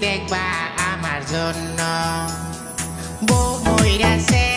দেখবা আমার জন্য। বউ মইরাছে